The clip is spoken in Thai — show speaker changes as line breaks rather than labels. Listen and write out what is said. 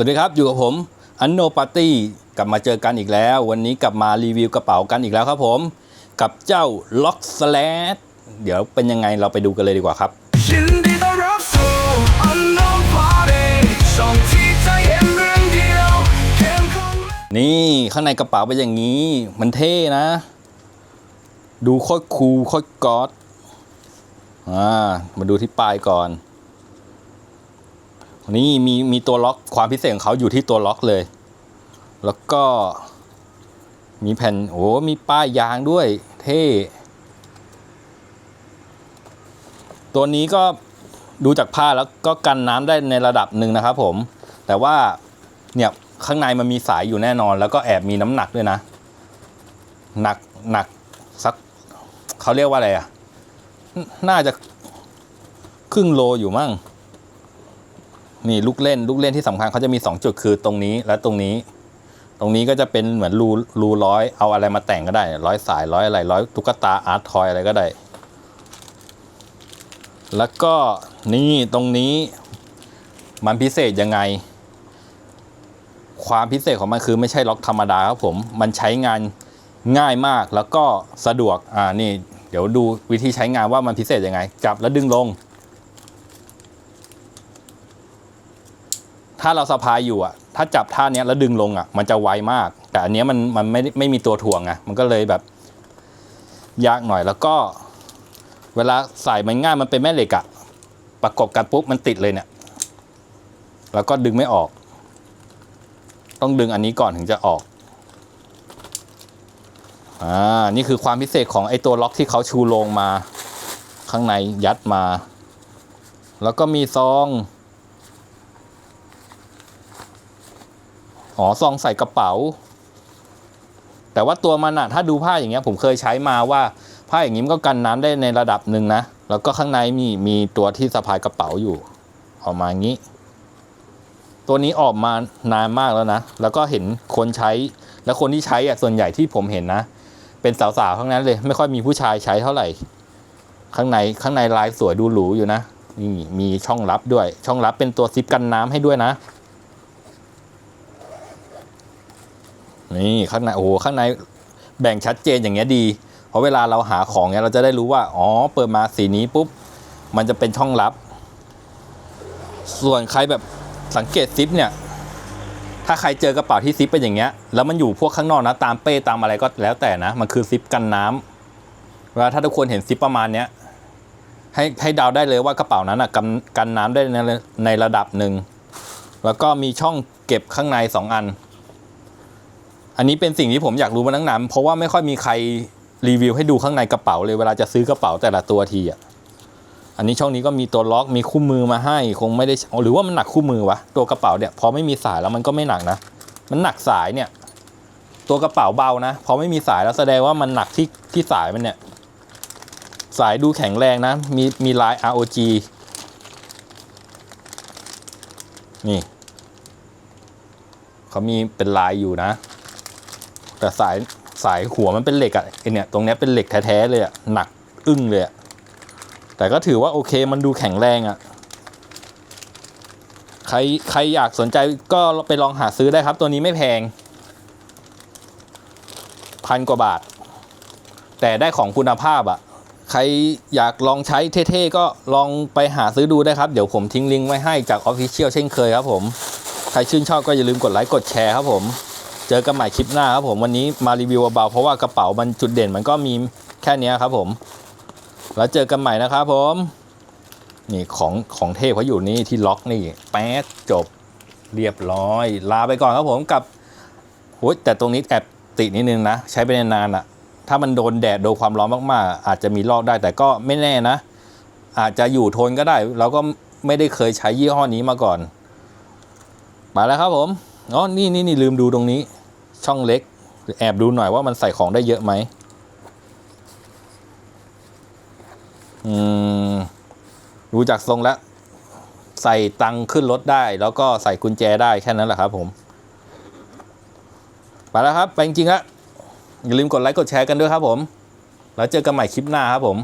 สวัสดีครับอยู่กับผมอันโนปาร์ตี้กลับมาเจอกันอีกแล้ว วันนี้กลับมารีวิวกระเป๋ากันอีกแล้วครับผม กับเจ้าล็อกสแลดเดี๋ยวเป็นยังไงเราไปดูกันเลยดีกว่าครับ
ยินดีต้อนรับสู่ Unknown Party ช่องที่ใจเห็นเรื่องเดียวเข้มข้น
นี่ข้างในกระเป๋าเป็นอย่างนี้ มันเท่นะ ดูโคตรคูลโคตรก๊อตอ่ามาดูที่ปลายก่อน นี่มีมีตัวล็อกความพิเศษของเขาอยู่ที่ตัวล็อกเลย แล้วก็มีแผ่นโอ้มีป้ายยางด้วย เท่ ตัวนี้ก็ดูจากผ้าแล้วก็กันน้ำได้ในระดับหนึ่งนะครับผม แต่ว่าเนี่ยข้างในมันมีสายอยู่แน่นอน แล้วก็แอบมีน้ำหนักด้วยนะ หนักหนักสักเขาเรียกว่าอะไรอะนน่าจะครึ่งโลอยู่มั่ง นี่ลูกเล่นลูกเล่นที่สำคัญเขาจะมีสองจุดคือตรงนี้และตรงนี้ ตรงนี้ก็จะเป็นเหมือนรูรูร้อยเอาอะไรมาแต่งก็ได้ ร้อยสายร้อยอะไรร้อยตุ๊กตาอาร์ตทอยอะไรก็ได้ แล้วก็นี่ตรงนี้มันพิเศษยังไง ความพิเศษของมันคือไม่ใช่ล็อกธรรมดาครับผม มันใช้งานง่ายมากแล้วก็สะดวกอ่านี่ เดี๋ยวดูวิธีใช้งานว่ามันพิเศษยังไง จับแล้วดึงลง ถ้าเราสะพายอยู่อะ ถ้าจับท่าเนี้ยแล้วดึงลงอะ มันจะไวมาก แต่อันเนี้ยมันมันไม่ไม่มีตัวถ่วงอะมันก็เลยแบบ ยากหน่อยแล้วก็ เวลาใส่มันง่ายมันเป็นแม่เหล็กอะประกบกันปุ๊บมันติดเลยเนี่ย แล้วก็ดึงไม่ออก ต้องดึงอันนี้ก่อนถึงจะออกอ่านี่คือความพิเศษของไอ้ตัวล็อกที่เขาชูลงมา ข้างในยัดมา แล้วก็มีซอง อ๋อซองใส่กระเป๋า แต่ว่าตัวมันอะถ้าดูผ้าอย่างเงี้ยผมเคยใช้มาว่าผ้าอย่างนี้มันก็กันน้ำได้ในระดับหนึ่งนะ แล้วก็ข้างในมีมีตัวที่สะพายกระเป๋าอยู่ ออกมาอย่างนี้ ตัวนี้ออกมานานมากแล้วนะ แล้วก็เห็นคนใช้ แล้วคนที่ใช้อะส่วนใหญ่ที่ผมเห็นนะ เป็นสาวๆทั้งนั้นเลย ไม่ค่อยมีผู้ชายใช้เท่าไหร่ ข้างในข้างในลายสวยดูหรูอยู่นะนี่มีช่องลับด้วย ช่องลับเป็นตัวซิปกันน้ำให้ด้วยนะ นี่ข้างในโอ้โหข้างในแบ่งชัดเจนอย่างเงี้ยดี เพราะเวลาเราหาของเนี้ยเราจะได้รู้ว่าอ๋อเปิดมาสีนี้ปุ๊บมันจะเป็นช่องลับ ส่วนใครแบบสังเกตซิปเนี่ยถ้าใครเจอกระเป๋าที่ซิปเป็นอย่างเงี้ยแล้วมันอยู่พวกข้างนอกนะตามเป้ตามอะไรก็แล้วแต่นะ มันคือซิปกันน้ำเวลาถ้าทุกคนเห็นซิปประมาณเนี้ยให้ให้เดาได้เลยว่ากระเป๋านั้นอะกันกันน้ำได้ในในระดับหนึ่งแล้วก็มีช่องเก็บข้างในสองอัน อันนี้เป็นสิ่งที่ผมอยากรู้มาตั้งนานเพราะว่าไม่ค่อยมีใครรีวิวให้ดูข้างในกระเป๋าเลยเวลาจะซื้อกระเป๋าแต่ละตัวทีอะอันนี้ช่องนี้ก็มีตัวล็อกมีคู่มือมาให้ คงไม่ได้หรือว่ามันหนักคู่มือวะตัวกระเป๋าเนี่ยพอไม่มีสายแล้วมันก็ไม่หนักนะ มันหนักสายเนี่ย ตัวกระเป๋าเบานะพอไม่มีสายแล้วแสดงว่ามันหนักที่ที่สายมันเนี่ย สายดูแข็งแรงนะ มีมีลาย ROG นี่เขามีเป็นลายอยู่นะ แต่สายสายหัวมันเป็นเหล็กอะไอเนี่ยตรงเนี้ยเป็นเหล็กแท้ๆเลยอะหนักอึ้งเลยอะแต่ก็ถือว่าโอเคมันดูแข็งแรงอะใครใครอยากสนใจก็ไปลองหาซื้อได้ครับ ตัวนี้ไม่แพง พันกว่าบาท แต่ได้ของคุณภาพอะใครอยากลองใช้เท่ๆก็ลองไปหาซื้อดูได้ครับ เดี๋ยวผมทิ้งลิงก์ไว้ให้จาก Official เช่นเคยครับผม ใครชื่นชอบก็อย่าลืมกดไลค์กดแชร์ครับผม เจอกันใหม่คลิปหน้าครับผมวันนี้มารีวิวเบาเพราะว่ากระเป๋ามันจุดเด่นมันก็มีแค่นี้ครับผม แล้วเจอกันใหม่นะครับผมนี่ของของเทพเขาอยู่นี่ที่ล็อกนี่แป๊ดจบเรียบร้อย ลาไปก่อนครับผมกับโอ้ยแต่ตรงนี้แอบตินิดนึงนะ ใช้ไปนานๆอะถ้ามันโดนแดดโดนความร้อนมากๆ อาจจะมีลอกได้แต่ก็ไม่แน่นะ อาจจะอยู่ทนก็ได้ เราก็ไม่ได้เคยใช้ยี่ห้อนี้มาก่อน มาแล้วครับผมอ๋อนี่นี่นี่ลืมดูตรงนี้ ช่องเล็ก แอบดูหน่อยว่ามันใส่ของได้เยอะไหมอืมดูจากทรงแล้ว ใส่ตังค์ขึ้นรถได้ แล้วก็ใส่กุญแจได้แค่นั้นแหละครับผม ไปแล้วครับ ไปจริงๆแล้วอย่าลืมกดไลค์กดแชร์กันด้วยครับผม แล้วเจอกันใหม่คลิปหน้าครับผม